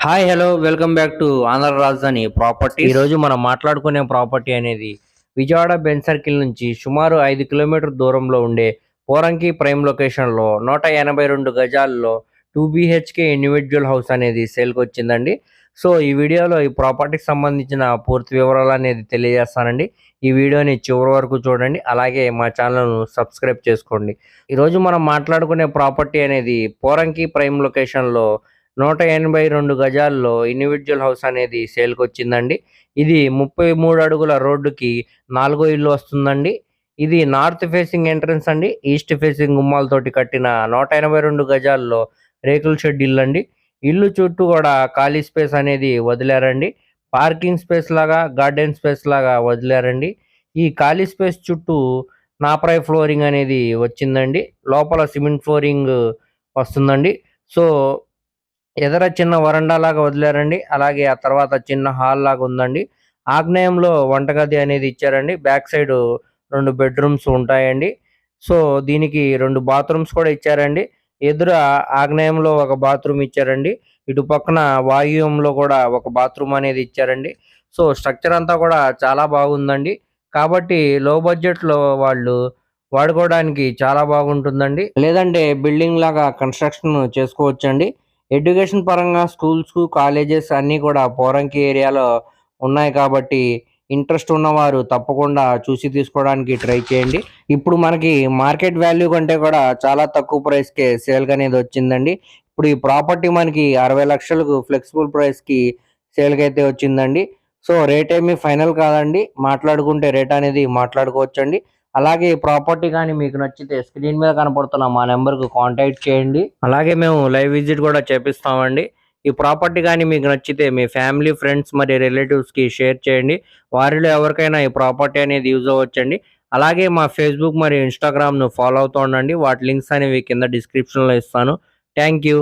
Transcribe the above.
Hi hello welcome back to Andhra రాజధాని property ఈ రోజు మనం మాట్లాడుకునే ప్రాపర్టీ అనేది విజయవాడ బెన్ సర్కిల్ నుంచి సుమారు ఐదు కిలోమీటర్ దూరంలో ఉండే పోరంకి ప్రైమ్ లొకేషన్లో నూట ఎనభై రెండు గజాల్లో టూ బిహెచ్కే ఇండివిజువల్ హౌస్ అనేది సేల్కి వచ్చిందండి. సో ఈ వీడియోలో ఈ ప్రాపర్టీకి సంబంధించిన పూర్తి వివరాలు అనేది తెలియజేస్తానండి. ఈ వీడియోని చివరి వరకు చూడండి. అలాగే మా ఛానల్ను సబ్స్క్రైబ్ చేసుకోండి. ఈరోజు మనం మాట్లాడుకునే ప్రాపర్టీ అనేది పోరంకి ప్రైమ్ లొకేషన్లో నూట ఎనభై రెండు గజాల్లో ఇండివిజువల్ హౌస్ అనేది సేల్కి వచ్చిందండి ఇది ముప్పై మూడు అడుగుల రోడ్డుకి నాలుగో ఇల్లు వస్తుందండి. ఇది నార్త్ ఫేసింగ్ ఎంట్రన్స్ అండి. ఈస్ట్ ఫేసింగ్ గుమ్మాలతోటి కట్టిన నూట ఎనభై రెండు గజాల్లో రేకుల షెడ్ ఇల్లు అండి ఇల్లు చుట్టూ కూడా ఖాళీ స్పేస్ అనేది వదిలారండి. పార్కింగ్ స్పేస్ లాగా గార్డెన్ స్పేస్ లాగా వదిలారండి. ఈ ఖాళీ స్పేస్ చుట్టూ నాపరాయి ఫ్లోరింగ్ అనేది వచ్చిందండి. లోపల సిమెంట్ ఫ్లోరింగ్ వస్తుందండి. సో ఎదర చిన్న వరండా లాగా వదిలారండి. అలాగే ఆ తర్వాత చిన్న హాల్ లాగా ఉందండి. ఆగ్నేయంలో వంటగది అనేది ఇచ్చారండి. బ్యాక్ సైడ్ రెండు బెడ్రూమ్స్ ఉంటాయండి. సో దీనికి రెండు బాత్రూమ్స్ కూడా ఇచ్చారండి. ఎదుర ఆగ్నేయంలో ఒక బాత్రూమ్ ఇచ్చారండి. ఇటు పక్కన వాయువ్యంలో కూడా ఒక బాత్రూమ్ అనేది ఇచ్చారండి. సో స్ట్రక్చర్ అంతా కూడా చాలా బాగుందండి. కాబట్టి లో బడ్జెట్లో వాళ్ళు వాడుకోవడానికి చాలా బాగుంటుందండి. లేదంటే బిల్డింగ్ లాగా కన్స్ట్రక్షన్ చేసుకోవచ్చండి. ఎడ్యుకేషన్ పరంగా స్కూల్స్ కాలేజెస్ అన్నీ కూడా పోరంకి ఏరియాలో ఉన్నాయి కాబట్టి ఇంట్రెస్ట్ ఉన్నవారు తప్పకుండా చూసి తీసుకోవడానికి ట్రై చేయండి. ఇప్పుడు మనకి మార్కెట్ వాల్యూ కంటే కూడా చాలా తక్కువ ప్రైస్కే సేల్కి అనేది వచ్చిందండి. ఇప్పుడు ఈ ప్రాపర్టీ మనకి అరవై లక్షలకు ఫ్లెక్సిబుల్ ప్రైస్కి సేల్కి అయితే వచ్చిందండి. సో రేట్ ఏమీ ఫైనల్ కాదండి. మాట్లాడుకుంటే రేట్ అనేది మాట్లాడుకోవచ్చండి. అలాగే ఈ ప్రాపర్టీ కానీ మీకు నచ్చితే స్క్రీన్ మీద కనపడుతున్న మా నెంబర్కు కాంటాక్ట్ చేయండి. అలాగే మేము లైవ్ విజిట్ కూడా చేపిస్తామండి. ఈ ప్రాపర్టీ కానీ మీకు నచ్చితే మీ ఫ్యామిలీ ఫ్రెండ్స్ మరి రిలేటివ్స్కి షేర్ చేయండి. వారిలో ఎవరికైనా ఈ ప్రాపర్టీ అనేది యూజ్ అవ్వచ్చండి. అలాగే మా ఫేస్బుక్ మరియు ఇన్స్టాగ్రామ్ను ఫాలో అవుతూ ఉండండి. వాటి లింక్స్ అనేవి కింద డిస్క్రిప్షన్లో ఇస్తాను. Thank you.